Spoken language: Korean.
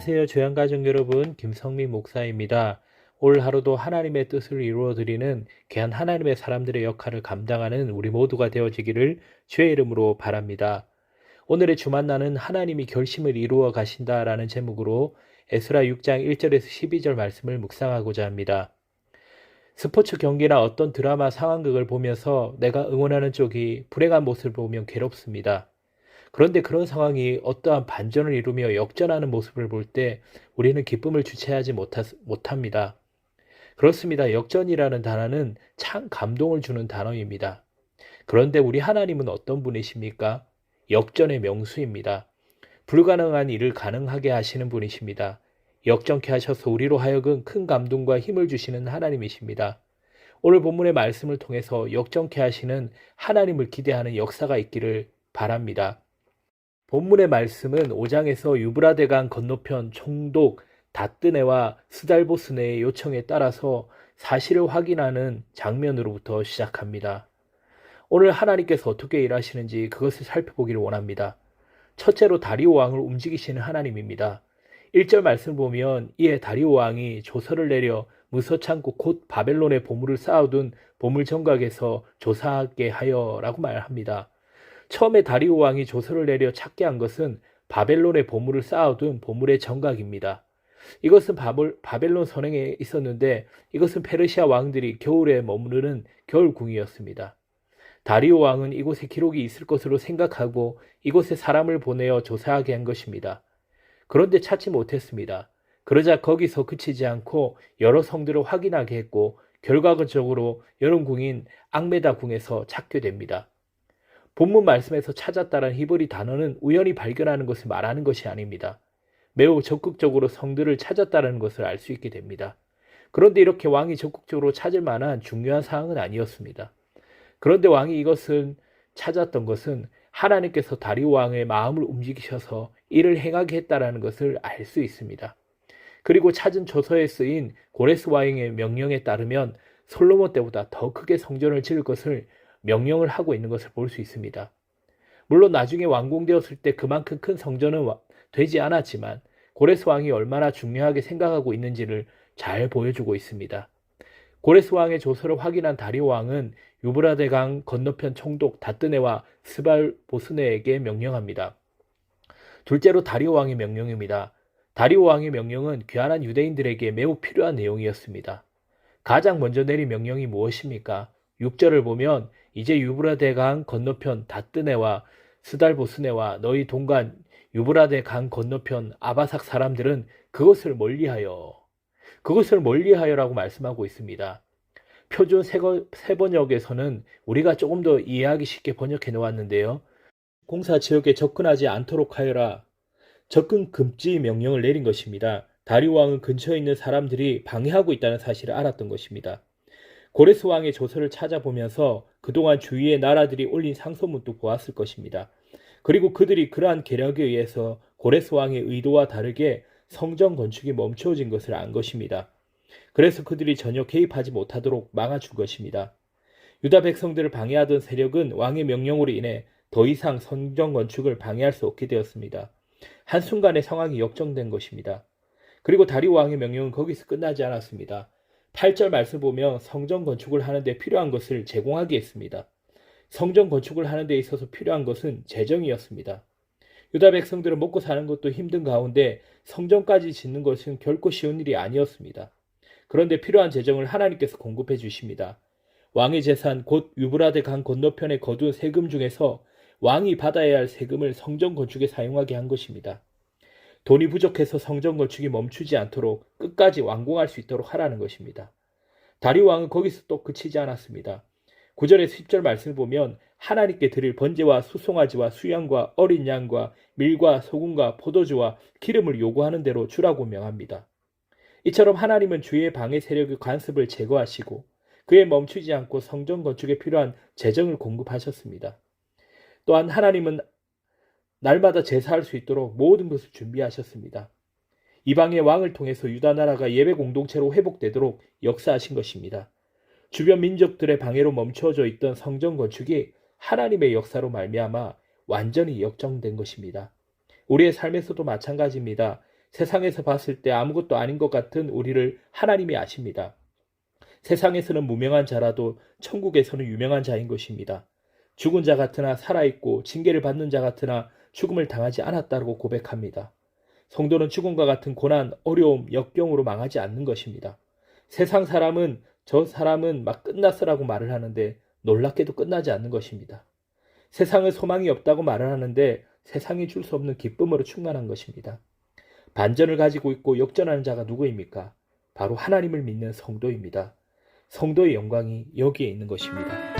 안녕하세요. 조양가족 여러분, 김성민 목사입니다. 올 하루도 하나님의 뜻을 이루어 드리는 귀한 하나님의 사람들의 역할을 감당하는 우리 모두가 되어지기를 주의 이름으로 바랍니다. 오늘의 주만나는 하나님이 결심을 이루어 가신다라는 제목으로 에스라 6장 1절에서 12절 말씀을 묵상하고자 합니다. 스포츠 경기나 어떤 드라마 상황극을 보면서 내가 응원하는 쪽이 불행한 모습을 보면 괴롭습니다. 그런데 그런 상황이 어떠한 반전을 이루며 역전하는 모습을 볼 때 우리는 기쁨을 주체하지 못하, 못합니다. 그렇습니다. 역전이라는 단어는 참 감동을 주는 단어입니다. 그런데 우리 하나님은 어떤 분이십니까? 역전의 명수입니다. 불가능한 일을 가능하게 하시는 분이십니다. 역전케 하셔서 우리로 하여금 큰 감동과 힘을 주시는 하나님이십니다. 오늘 본문의 말씀을 통해서 역전케 하시는 하나님을 기대하는 역사가 있기를 바랍니다. 본문의 말씀은 5장에서 유브라데강 건너편 총독 다뜨네와 스달보스네의 요청에 따라서 사실을 확인하는 장면으로부터 시작합니다. 오늘 하나님께서 어떻게 일하시는지 그것을 살펴보기를 원합니다. 첫째로 다리오 왕을 움직이시는 하나님입니다. 1절 말씀 보면 이에 다리오 왕이 조서를 내려 무서창고 곧 바벨론의 보물을 쌓아둔 보물 정각에서 조사하게 하여라고 말합니다. 처음에 다리오 왕이 조서를 내려 찾게 한 것은 바벨론의 보물을 쌓아둔 보물의 정각입니다. 이것은 바벨론 선행에 있었는데 이것은 페르시아 왕들이 겨울에 머무르는 겨울궁이었습니다. 다리오 왕은 이곳에 기록이 있을 것으로 생각하고 이곳에 사람을 보내어 조사하게 한 것입니다. 그런데 찾지 못했습니다. 그러자 거기서 그치지 않고 여러 성들을 확인하게 했고 결과적으로 여름 궁인 앙메다 궁에서 찾게 됩니다. 본문 말씀에서 찾았다는 히브리 단어는 우연히 발견하는 것을 말하는 것이 아닙니다. 매우 적극적으로 성들을 찾았다는 것을 알 수 있게 됩니다. 그런데 이렇게 왕이 적극적으로 찾을 만한 중요한 사항은 아니었습니다. 그런데 왕이 이것을 찾았던 것은 하나님께서 다리오 왕의 마음을 움직이셔서 이를 행하게 했다라는 것을 알 수 있습니다. 그리고 찾은 조서에 쓰인 고레스 왕의 명령에 따르면 솔로몬 때보다 더 크게 성전을 지을 것을 명령을 하고 있는 것을 볼 수 있습니다. 물론 나중에 완공되었을 때 그만큼 큰 성전은 되지 않았지만 고레스 왕이 얼마나 중요하게 생각하고 있는지를 잘 보여주고 있습니다. 고레스 왕의 조서를 확인한 다리오 왕은 유브라데 강 건너편 총독 다뜨네와 스발 보스네에게 명령합니다. 둘째로 다리오 왕의 명령입니다. 다리오 왕의 명령은 귀환한 유대인들에게 매우 필요한 내용이었습니다. 가장 먼저 내린 명령이 무엇입니까? 6절을 보면 이제 유브라데 강 건너편 다뜨네와 스달보스네와 너희 동간 유브라데 강 건너편 아바삭 사람들은 그것을 멀리하여 그것을 멀리하여라고 말씀하고 있습니다. 표준 세번역에서는 우리가 조금 더 이해하기 쉽게 번역해 놓았는데요. 공사 지역에 접근하지 않도록 하여라. 접근 금지 명령을 내린 것입니다. 다리오 왕은 근처에 있는 사람들이 방해하고 있다는 사실을 알았던 것입니다. 고레스 왕의 조서를 찾아보면서 그동안 주위의 나라들이 올린 상소문도 보았을 것입니다. 그리고 그들이 그러한 계략에 의해서 고레스 왕의 의도와 다르게 성전 건축이 멈춰진 것을 안 것입니다. 그래서 그들이 전혀 개입하지 못하도록 막아준 것입니다. 유다 백성들을 방해하던 세력은 왕의 명령으로 인해 더 이상 성전 건축을 방해할 수 없게 되었습니다. 한순간에 상황이 역정된 것입니다. 그리고 다리오 왕의 명령은 거기서 끝나지 않았습니다. 8절 말씀 보면 성전 건축을 하는데 필요한 것을 제공하게 했습니다. 성전 건축을 하는 데 있어서 필요한 것은 재정이었습니다. 유다 백성들은 먹고 사는 것도 힘든 가운데 성전까지 짓는 것은 결코 쉬운 일이 아니었습니다. 그런데 필요한 재정을 하나님께서 공급해 주십니다. 왕의 재산 곧 유브라데 강 건너편에 거둔 세금 중에서 왕이 받아야 할 세금을 성전 건축에 사용하게 한 것입니다. 돈이 부족해서 성전 건축이 멈추지 않도록 끝까지 완공할 수 있도록 하라는 것입니다. 다리 왕은 거기서 또 그치지 않았습니다. 9절의 10절 말씀을 보면 하나님께 드릴 번제와 수송아지와 수양과 어린 양과 밀과 소금과 포도주와 기름을 요구하는 대로 주라고 명합니다. 이처럼 하나님은 주의 방해 세력의 관습을 제거하시고 그에 멈추지 않고 성전 건축에 필요한 재정을 공급하셨습니다. 또한 하나님은 날마다 제사할 수 있도록 모든 것을 준비하셨습니다. 이방의 왕을 통해서 유다 나라가 예배 공동체로 회복되도록 역사하신 것입니다. 주변 민족들의 방해로 멈춰져 있던 성전 건축이 하나님의 역사로 말미암아 완전히 역정된 것입니다. 우리의 삶에서도 마찬가지입니다. 세상에서 봤을 때 아무것도 아닌 것 같은 우리를 하나님이 아십니다. 세상에서는 무명한 자라도 천국에서는 유명한 자인 것입니다. 죽은 자 같으나 살아있고 징계를 받는 자 같으나 죽음을 당하지 않았다고 고백합니다. 성도는 죽음과 같은 고난, 어려움, 역경으로 망하지 않는 것입니다. 세상 사람은 저 사람은 막 끝났어라고 말을 하는데 놀랍게도 끝나지 않는 것입니다. 세상은 소망이 없다고 말을 하는데 세상이 줄 수 없는 기쁨으로 충만한 것입니다. 반전을 가지고 있고 역전하는 자가 누구입니까? 바로 하나님을 믿는 성도입니다. 성도의 영광이 여기에 있는 것입니다.